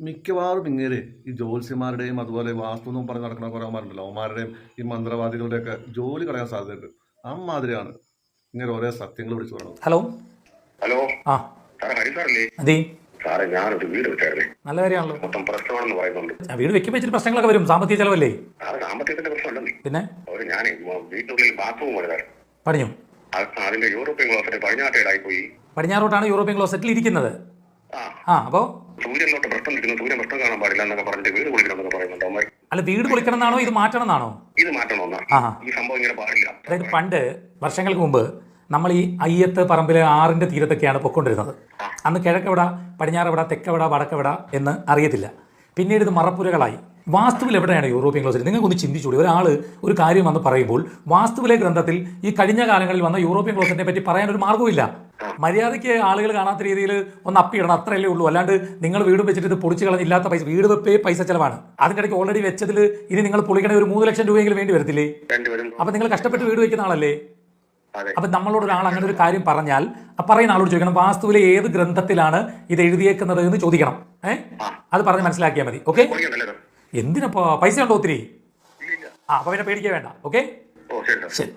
മിക്കവാറും ഇങ്ങനെ ഈ ജ്യോത്സ്യന്മാരുടെയും അതുപോലെ വാസ്തു എന്നും പറഞ്ഞ് നടക്കുന്ന കുറേ അവന്മാരുണ്ടല്ലോ. അവന്മാരുടെയും ഈ മന്ത്രവാദികളുടെയൊക്കെ ജോലി കളയാൻ സാധ്യതയുണ്ട്. അമ്മാതിരിയാണ്. ഇങ്ങനെ ഓരോ സത്യങ്ങൾ വിളിച്ചു പറയുന്നത് ഹലോ? ഹലോ? ആ. സാറേ ഹരി സാറല്ലേ? അതെ. സാറേ ഞാനൊരു വീട് വെച്ചായിരുന്നേ. നല്ല കാര്യമാണല്ലോ. മൊത്തം പ്രശ്നമാണെന്ന് പറയുന്നുണ്ട്. ആ, വീട് വെക്കുമ്പോൾ ഇച്ചിരി പ്രശ്നങ്ങളൊക്കെ വരും. സാമ്പത്തിക ചെലവല്ലേ? സാറ് സാമ്പത്തികത്തിന്റെ പ്രശ്നമുണ്ടെന്നേ പിന്നെ? പറഞ്ഞു ഞാനേ മ- വീട്ടിനുള്ളിൽ ബാത്റൂം പണിതാ പണിഞ്ഞു. അതിന്റെ യൂറോപ്യൻ ക്ലോസറ്റ് പടിഞ്ഞാട്ടേടായി പോയി പടിഞ്ഞാറോട്ടാണ് യൂറോപ്യൻ ക്ലോസറ്റിൽ ഇരിക്കുന്നത്. ആ അപ്പോ? സൂര്യനിലോട്ട് പ്രശ്നം നിൽക്കുന്നു സൂര്യൻ പ്രശ്നം കാണാൻ പാടില്ല എന്നൊക്കെ പറഞ്ഞിട്ട് വീട് പൊളിക്കണമെന്നൊക്കെ പറയുന്നുണ്ട്. അമ്മ അല്ല വീട് പൊളിക്കണം എന്നാണോ ഇത് മാറ്റണം എന്നാണോ ഇത് മാറ്റണമെന്നാ ആ ഈ സംഭവം ഇങ്ങനെ പാടില്ല. അതായത് പണ്ട് വർഷങ്ങൾക്ക് മുമ്പ് നമ്മൾ ഈ അയ്യത്ത് പറമ്പിലെ ആറിന്റെ തീരത്തൊക്കെയാണ് പൊക്കൊണ്ടിരുന്നത് അന്ന് കിഴക്കെവിട പടിഞ്ഞാറെവിട തെക്കെവിട വടക്കെവിട എന്ന് അറിയത്തില്ല. പിന്നീട് ഇത് മറപ്പുരകളായി. വാസ്തുവിൽ എവിടെയാണ് യൂറോപ്യൻ ക്ലോസറ്റ്? നിങ്ങൾക്കൊന്ന് ചിന്തിച്ചുകൂടി ഒരാൾ ഒരു കാര്യം വന്ന് പറയുമ്പോൾ വാസ്തുവിലെ ഗ്രന്ഥത്തിൽ ഈ കഴിഞ്ഞ കാലങ്ങളിൽ വന്ന യൂറോപ്യൻ ക്ലോസറ്റിനെ പറ്റി പറയാൻ ഒരു മാർഗവുമില്ല. മര്യാദയ്ക്ക് ആളുകൾ കാണാത്ത രീതിയിൽ ഒന്ന് അപ്പിയിടണം അത്രയല്ലേ ഉള്ളൂ. അല്ലാണ്ട് നിങ്ങൾ വീട് വെച്ചിട്ട് ഇത് പൊളിച്ച് കളഞ്ഞില്ലാത്ത പൈസ വീട് വെപ്പേ പൈസ ചെലവാണ്. അതിന്റെ ഇടയ്ക്ക് ഓൾറെഡി വെച്ചതിൽ ഇനി നിങ്ങൾ പൊളിക്കണേ ഒരു മൂന്ന് ലക്ഷം രൂപയെങ്കിലും വേണ്ടി വരത്തില്ലേ? അപ്പൊ നിങ്ങൾ കഷ്ടപ്പെട്ട് വീട് വെക്കുന്ന ആളല്ലേ? അപ്പൊ നമ്മളോട് ഒരാൾ അങ്ങനെ ഒരു കാര്യം പറഞ്ഞാൽ പറയുന്ന ആളോട് ചോദിക്കണം വാസ്തുവിലെ ഏത് ഗ്രന്ഥത്തിലാണ് ഇത് എഴുതിയേക്കുന്നത് എന്ന് ചോദിക്കണം. ഏഹ് അത് പറഞ്ഞ് മനസ്സിലാക്കിയാൽ മതി. ഓക്കെ? എന്തിനാ എന്തിനപ്പോ പൈസ ഉണ്ടോ ഒത്തിരി? ആ അപ്പൊ പിന്നെ പേടിക്കാൻ വേണ്ട. ഓക്കെ? ശരി.